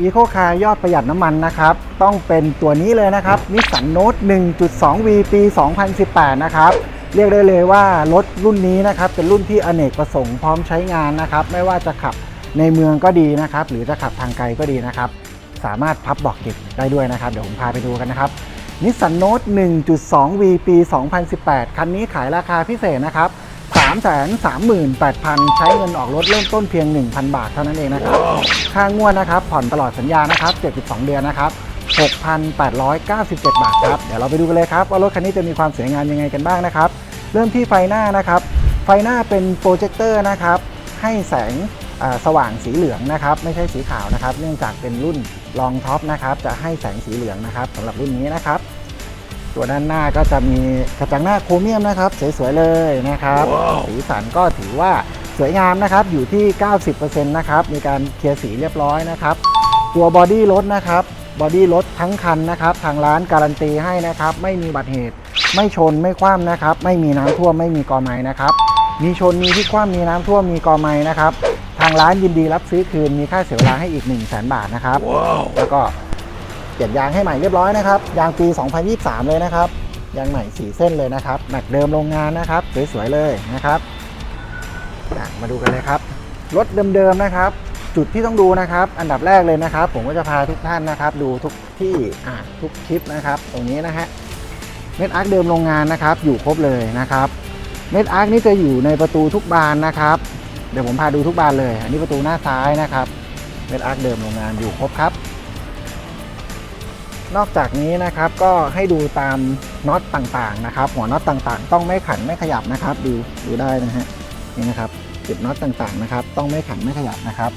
อีโคคาร์ยอดประหยัดน้ำมันนะครับ ต้องเป็นตัวนี้เลยนะครับนิสสันโนต 1.2 V ปี 2018 นะครับ เรียกได้เลยว่ารถรุ่นนี้นะครับ เป็นรุ่นที่อเนกประสงค์พร้อมใช้งานนะครับ ไม่ว่าจะขับในเมืองก็ดีนะครับ หรือจะขับทางไกลก็ดีนะครับ สามารถพับเบอกเก็บได้ด้วยนะครับ เดี๋ยวผมพาไปดูกันนะครับนิสสันโนต 1.2 V ปี 2018 คันนี้ขายราคาพิเศษนะครับ 338,000 ใช้เงินออกรถเริ่มต้นเพียง 1,000 บาทเท่านั้นเองนะครับ ค่างวดนะครับ ผ่อนตลอดสัญญานะครับ 72 เดือนนะครับ 6,897 บาทครับ เดี๋ยวเราไปดูกันเลยครับ ว่ารถคันนี้จะมีความสวยงามยังไงกันบ้างนะครับ เริ่มที่ไฟหน้านะครับ ไฟหน้าเป็นโปรเจคเตอร์นะครับ ให้แสงสว่างสีเหลืองนะครับ ไม่ใช่สีขาวนะครับ เนื่องจากเป็นรุ่นลองท็อปนะครับ จะให้แสงสีเหลืองนะครับสำหรับรุ่นนี้นะครับ ตัวด้านหน้าก็จะมีกระจังหน้าโครเมียมนะครับ สวยๆเลยนะครับสีสันก็ถือว่าสวยงามนะครับอยู่ที่ 90%นะครับมีการเคลียร์สีเรียบร้อยนะครับ ตัวบอดี้รถนะครับบอดี้รถทั้งคันนะครับทางร้านการันตีให้นะครับไม่มีอุบัติเหตุ ไม่ชนไม่คว่ำนะครับไม่มีน้ำท่วมไม่มีกอไม้นะครับมีชนมีที่คว่ำมีน้ำท่วมมีกอไม้นะครับทางร้านยินดีรับซื้อคืนมีค่าเสียเวลาให้อีก 1 0 0 0 0แบาทนะครับแล้วก็ เปลี่ยนยางให้ใหม่เรียบร้อยนะครับ ยางปี 2023 เลยนะครับ ยางใหม่4เส้นเลยนะครับแม็กเดิมโรงงานนะครับ สวยๆเลยนะครับ มาดูกันเลยครับ รถเดิมๆนะครับ จุดที่ต้องดูนะครับ อันดับแรกเลยนะครับ ผมก็จะพาทุกท่านนะครับ ดูทุกที่ทุกคลิปนะครับ ตรงนี้นะฮะ เม็ดอาร์คเดิมโรงงานนะครับ อยู่ครบเลยนะครับ เม็ดอาร์คนี่จะอยู่ในประตูทุกบานนะครับ เดี๋ยวผมพาดูทุกบานเลย อันนี้ประตูหน้าซ้ายนะครับ เม็ดอาร์คเดิมโรงงานอยู่ครบครับ นอกจากนี้นะครับก็ให้ดูตามน็อตต่างๆนะครับ หัวน็อตต่างๆ ต้องไม่ขันไม่ขยับนะครับ ดูดูได้นะฮะนี่นะครับจุดน็อตต่างๆนะครับ ต้องไม่ขันไม่ขยับนะครับ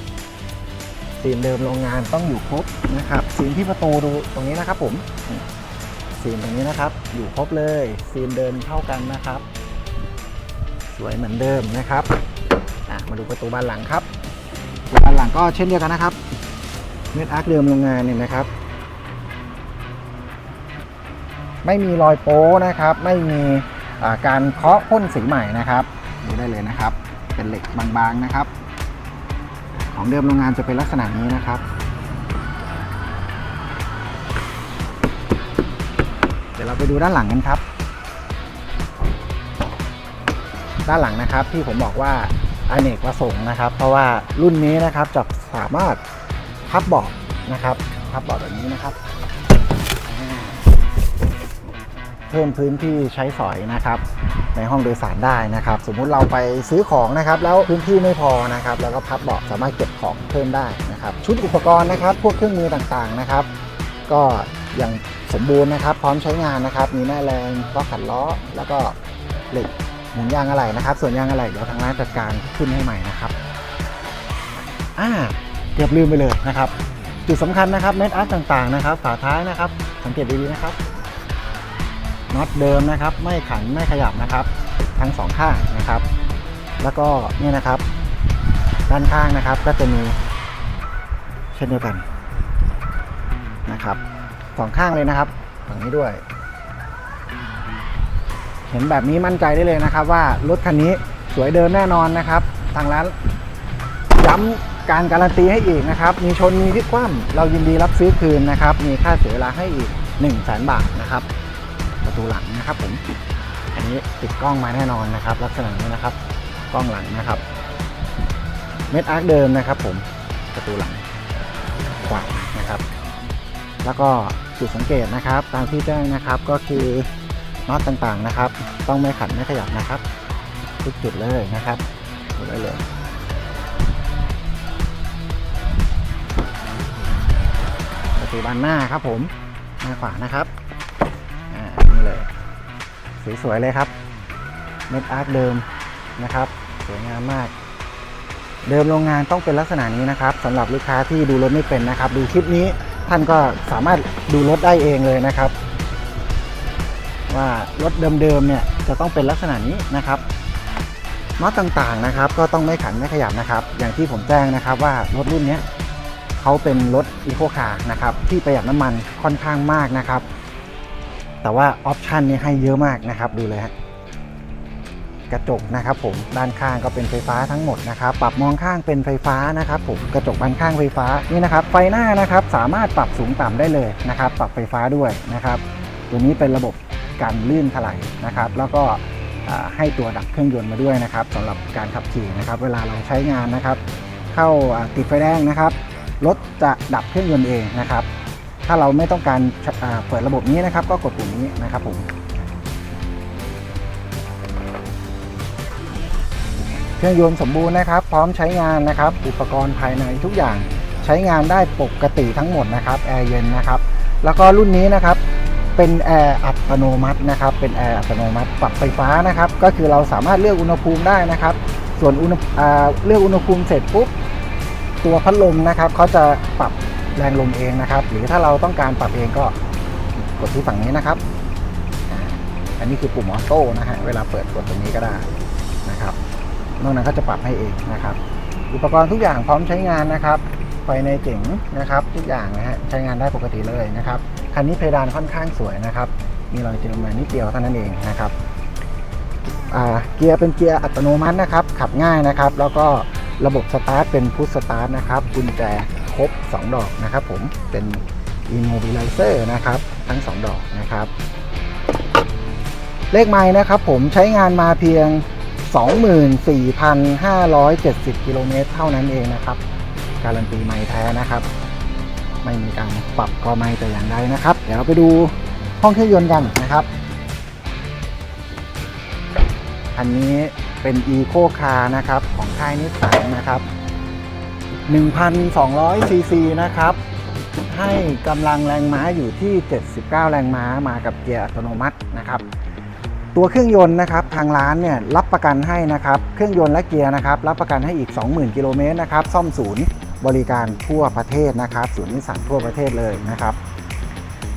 ซีนเดิมโรงงานต้องอยู่ครบนะครับซีนที่ประตูดูตรงนี้นะครับผมนี่ซีนตรงนี้นะครับ อยู่ครบเลยซีนเดินเท่ากันนะครับ สวยเหมือนเดิมนะครับมาดูประตูบานหลังครับบานหลังก็เช่นเดียวกันนะครับเม็ดอาร์คเดิมโรงงานเนี่ยนะครับ ไม่มีรอยโป้นะครับ ไม่มีการเคาะพ่นสีใหม่นะครับดูได้เลยนะครับ เป็นเหล็กบางๆนะครับ ของเดิมโรงงานจะเป็นลักษณะนี้นะครับ เดี๋ยวเราไปดูด้านหลังกันครับ ด้านหลังนะครับที่ผมบอกว่าอเนกประสงค์นะครับ เพราะว่ารุ่นนี้นะครับจะสามารถพับเบาะนะครับพับเบาะแบบนี้นะครับ พิ่มพื้นที่ใช้สอยนะครับในห้องโดยสารได้นะครับ สมมุติเราไปซื้อของนะครับ แล้วพื้นที่ไม่พอนะครับ แล้วก็พับเบาะสามารถเก็บของเพิ่มได้นะครับ ชุดอุปกรณ์นะครับ พวกเครื่องมือต่างๆนะครับ ก็ยังสมบูรณ์นะครับ พร้อมใช้งานนะครับ มีแม่แรงล้อขันล้อ แล้วก็เหล็กหมุนยางอะไหล่นะครับ ส่วนยางอะไหล่เดี๋ยวทางร้านจัดการขึ้นให้ใหม่นะครับอ่าเกือบลืมไปเลยนะครับ จุดสำคัญนะครับเม็ดอาร์ตต่างๆนะครับ ฝาท้ายนะครับ สังเกตดีๆนะครับ น็อตเดิมนะครับ ไม่ขันไม่ขยับนะครับ ทั้งสองข้างนะครับ แล้วก็เนี่ยนะครับ ด้านข้างนะครับก็จะมีเช่นเดียวกันนะครับสองข้างเลยนะครับฝั่งนี้ด้วย เห็นแบบนี้มั่นใจได้เลยนะครับ ว่ารถคันนี้สวยเดิมแน่นอนนะครับ ทางร้านย้ำการการันตีให้อีกนะครับ มีชนมีพลิกคว่ำเรายินดีรับซื้อคืนนะครับ มีค่าเสียเวลาให้อีก 1 0 0 0 0แบาทนะครับ ประตูหลังนะครับผมอันนี้ติดกล้องมาแน่นอนนะครับ ลักษณะนี้นะครับ กล้องหลังนะครับ เม็ดอาร์คเดิมนะครับ ผมประตูหลังขวานะครับ แล้วก็จุดสังเกตนะครับ ตามที่แจ้งนะครับก็คือน็อตต่างๆนะครับ ต้องไม่ขันไม่ขยับนะครับ ทุกจุดเลยนะครับดูได้เลยประตูบานหน้าครับผมหน้าขวานะครับ สวยๆเลยครับเม็ดอาร์ตเดิมนะครับสวยงามมาก เดิมโรงงานต้องเป็นลักษณะนี้นะครับสำหรับลูกค้าที่ดูรถไม่เป็นนะครับ ดูคลิปนี้ท่านก็สามารถดูรถได้เองเลยนะครับ ว่ารถเดิมๆเนี่ยจะต้องเป็นลักษณะนี้นะครับน็อตต่างๆนะครับ ก็ต้องไม่ขันไม่ขยับนะครับ อย่างที่ผมแจ้งนะครับว่ารถรุ่นนี้เขาเป็นรถอีโคคาร์นะครับที่ประหยัดน้ำมันค่อนข้างมากนะครับ แต่ว่าออปชันนี่ให้เยอะมากนะครับ ดูเลยฮะกระจกนะครับผมด้านข้างก็เป็นไฟฟ้าทั้งหมดนะครับ ปรับมองข้างเป็นไฟฟ้านะครับผมกระจกบานข้างไฟฟ้านี่นะครับ ไฟหน้านะครับสามารถปรับสูงต่ำได้เลยนะครับ ปรับไฟฟ้าด้วยนะครับ ตัวนี้เป็นระบบการลื่นถลายนะครับ แล้วก็ให้ตัวดับเครื่องยนต์มาด้วยนะครับสำหรับการขับขี่นะครับ เวลาเราใช้งานนะครับ เข้าติดไฟแดงนะครับรถจะดับเครื่องยนต์เองนะครับ ถ้าเราไม่ต้องการาเปิดระบบนี้นะครับ ก็กดปุ่มนี้นะครับผมเครื่องยนต์สมบูรณ์นะครับ พร้อมใช้งานนะครับ อุปกรณ์ภายในทุกอย่างใช้งานได้ปกติทั้งหมดนะครับแอร์เย็นนะครับ แล้วก็รุ่นนี้นะครับเป็นแอร์อัตโนมัตินะครับ เป็นแอร์อัตโนมัติปรับไฟฟ้านะครับ ก็คือเราสามารถเลือกอุณหภูมิได้นะครับ ส่วนอุณห์เลือกอุณหภูมิเสร็จปุ๊บตัวพัดลมนะครับเขาจะปรับ แรงลมเองนะครับ หรือถ้าเราต้องการปรับเองก็กดที่ฝั่งนี้นะครับ อันนี้คือปุ่มออโต้นะฮะ เวลาเปิดกดตรงนี้ก็ได้นะครับ นอกนั้นก็จะปรับให้เองนะครับ อุปกรณ์ทุกอย่างพร้อมใช้งานนะครับ ไฟในเจ๋งนะครับ ทุกอย่างนะฮะ ใช้งานได้ปกติเลยนะครับ คันนี้เพดานค่อนข้างสวยนะครับ มีรอยเจลมานิดเดียวเท่านั้นเองนะครับเกียร์เป็นเกียร์อัตโนมัตินะครับ ขับง่ายนะครับ แล้วก็ระบบสตาร์ทเป็นพุชสตาร์ทนะครับกุญแจ ครบ 2 ดอกนะครับผมเป็น immobilizer นะครับ ทั้ง 2 ดอกนะครับ เลขไม้นะครับผมใช้งานมาเพียง 24,570 กิโลเมตรเท่านั้นเองนะครับ การันตีไม้แท้นะครับ ไม่มีการปรับกอไม้แต่อย่างใดนะครับ เดี๋ยวเราไปดูห้องเครื่องยนต์กันนะครับ อันนี้เป็น Eco Car นะครับ ของค่ายนิสสันนะครับ 1,200 ซีซีนะครับ ให้กำลังแรงม้าอยู่ที่ 79 แรงม้ามากับเกียร์อัตโนมัตินะครับ ตัวเครื่องยนต์นะครับทางร้านเนี่ยรับประกันให้นะครับ เครื่องยนต์และเกียร์นะครับ รับประกันให้อีก 20,000 กิโลเมตรนะครับ ซ่อมศูนย์บริการทั่วประเทศนะครับศูนย์นิสสันทั่วประเทศเลยนะครับ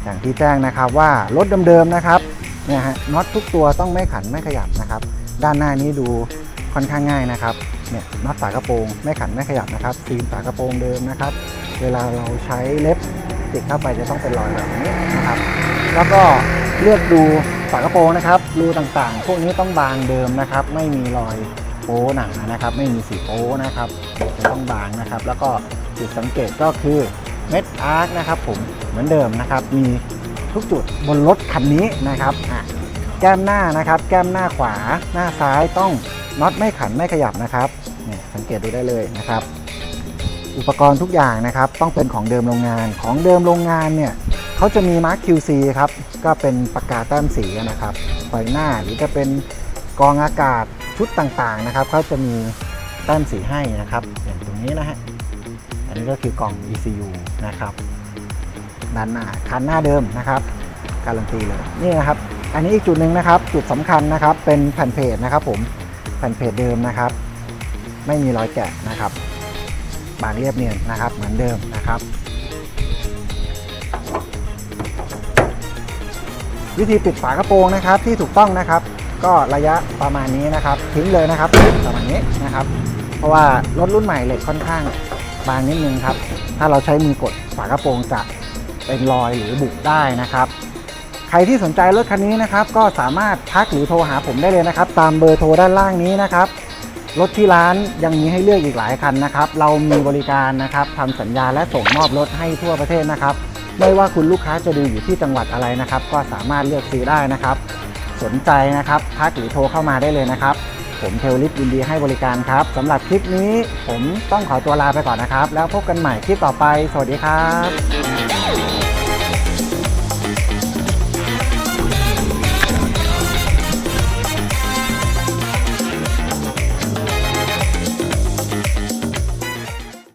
อย่างที่แจ้งนะครับว่ารถเดิมๆนะครับเนี่ยฮะน็อตทุกตัวต้องไม่ขันไม่ขยับนะครับ ด้านหน้านี้ดูค่อนข้างง่ายนะครับ เนี่ยน็อตฝากระโปรงไม่ขันไม่ขยับนะครับซีนฝากระโปรงเดิมนะครับ เวลาเราใช้เล็บติดเข้าไปจะต้องเป็นรอยแบบนี้นะครับ แล้วก็เลือกดูฝากระโปรงนะครับรูต่างๆ พวกนี้ต้องบางเดิมนะครับ ไม่มีรอยโป้หนานะครับ ไม่มีสีโป้นะครับจะต้องบางนะครับ แล้วก็จุดสังเกตก็คือเม็ดอาร์คนะครับผมเหมือนเดิมนะครับ มีทุกจุดบนรถคันนี้นะครับแก้มหน้านะครับ แก้มหน้าขวาหน้าซ้ายต้อง น็อตไม่ขันไม่ขยับนะครับเนี่ยสังเกตดูได้เลยนะครับ อุปกรณ์ทุกอย่างนะครับต้องเป็นของเดิมโรงงานของเดิมโรงงานเนี่ยเขาจะมีมาร์ค QC ครับก็เป็นปากกาแต้มสีนะครับไฟหน้าหรือจะเป็นกรองอากาศชุดต่างๆนะครับเขาจะมีแต้มสีให้นะครับอย่างตรงนี้นะฮะอันนี้ก็คือกล่อง ECU นะครับด้านหน้าคันหน้าเดิมนะครับการันตีเลยนี่นะครับอันนี้อีกจุดหนึ่งนะครับ จุดสำคัญนะครับ เป็นแผ่นเพจนะครับผม แผ่นเพจเดิมนะครับ ไม่มีรอยแกะนะครับ บางเรียบเนียนนะครับ เหมือนเดิมนะครับ วิธีปิดฝากระโปรงนะครับที่ถูกต้องนะครับ ก็ระยะประมาณนี้นะครับ ทิ้งเลยนะครับประมาณนี้นะครับ เพราะว่ารถรุ่นใหม่เหล็กค่อนข้างบางนิดนึงครับ ถ้าเราใช้มือกดฝากระโปรงจะเป็นรอยหรือบุกได้นะครับ ใครที่สนใจรถคันนี้นะครับก็สามารถทักหรือโทรหาผมได้เลยนะครับ ตามเบอร์โทรด้านล่างนี้นะครับ รถที่ร้านยังมีให้เลือกอีกหลายคันนะครับ เรามีบริการนะครับทำสัญญาและส่งมอบรถให้ทั่วประเทศนะครับ ไม่ว่าคุณลูกค้าจะดูอยู่ที่จังหวัดอะไรนะครับ ก็สามารถเลือกซื้อได้นะครับ สนใจนะครับทักหรือโทรเข้ามาได้เลยนะครับ ผมเทลลิฟยินดีให้บริการครับสำหรับคลิปนี้ผมต้องขอตัวลาไปก่อนนะครับ แล้วพบกันใหม่คลิปต่อไป สวัสดีครับ